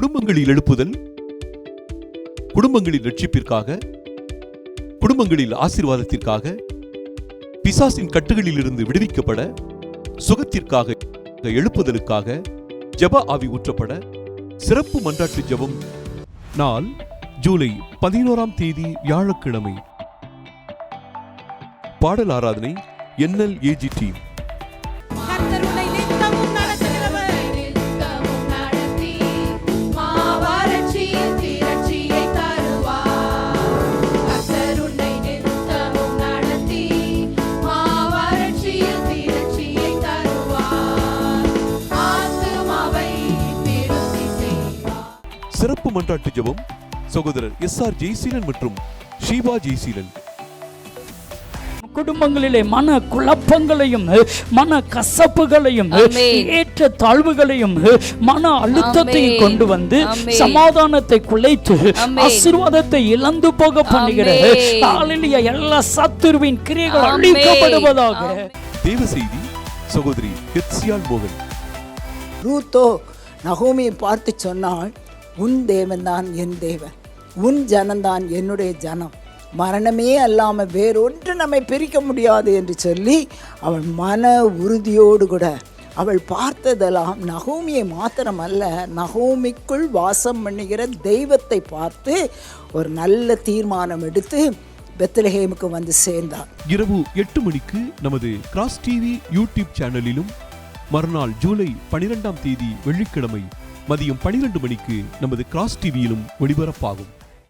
குடும்பங்களில் எழுப்புதல் குடும்பங்களில் ரட்சிப்பிற்காக குடும்பங்களில் ஆசீர்வாதத்திற்காக பிசாசின் கட்டுகளில் இருந்து விடுவிக்கப்பட சுகத்திற்காக எழுப்புதலுக்காக ஜப ஆவி ஊற்றப்பட சிறப்பு மன்றாட்டு ஜெபம் நாள் ஜூலை பதினோராம் தேதி வியாழக்கிழமை. பாடல் ஆராதனை என்எல் ஏஜி டீம். சிறப்பு மன்றாட்டு ஜெபம் சகோதரர் எஸ் ஆர் ஜெய்சீலன் மற்றும் ஷீபா ஜெய்சீலன் குடும்பங்களிலே மன குழப்பங்களையும் மன கசப்புகளையும். ஏற்ற தாழ்வுகளையும் மன அழுத்தத்தையும். கொண்டு வந்து. சமாதானத்தை குலைத்து. ஆசீர்வாதத்தை இழந்து போக பண்ணுகிற ஆமென். ஹalleluya, எல்லா சத்துருவின் கிரியைகள். அழிக்கப்படுவதாக. தேவ செய்தி சகோதரி மோகன் ரூத்தோ நகோமியை பார்த்து சொன்னாள் உன் தேவன்தான் என் தேவன். உன் ஜனம்தான் என்னுடைய ஜனம். மரணமே அல்லாமல் வேறொன்று நம்மை பிரிக்க முடியாது என்று சொல்லி அவள் மன உறுதியோடு கூட அவள் பார்த்ததெல்லாம் நகோமியை மாத்திரமல்ல நகோமிக்குள் வாசம் பண்ணுகிற தெய்வத்தை பார்த்து ஒரு நல்ல தீர்மானம் எடுத்து பெத்லஹேமுக்கு வந்து சேர்ந்தார் இரவு எட்டு மணிக்கு நமது கிராஸ் டிவி யூடியூப் சேனலிலும் மறுநாள் ஜூலை பனிரெண்டாம் தேதி வெள்ளிக்கிழமை மதியம் பனிரெண்டு மணிக்கு நமது கிராஸ் டிவியிலும் ஒளிபரப்பாகும்.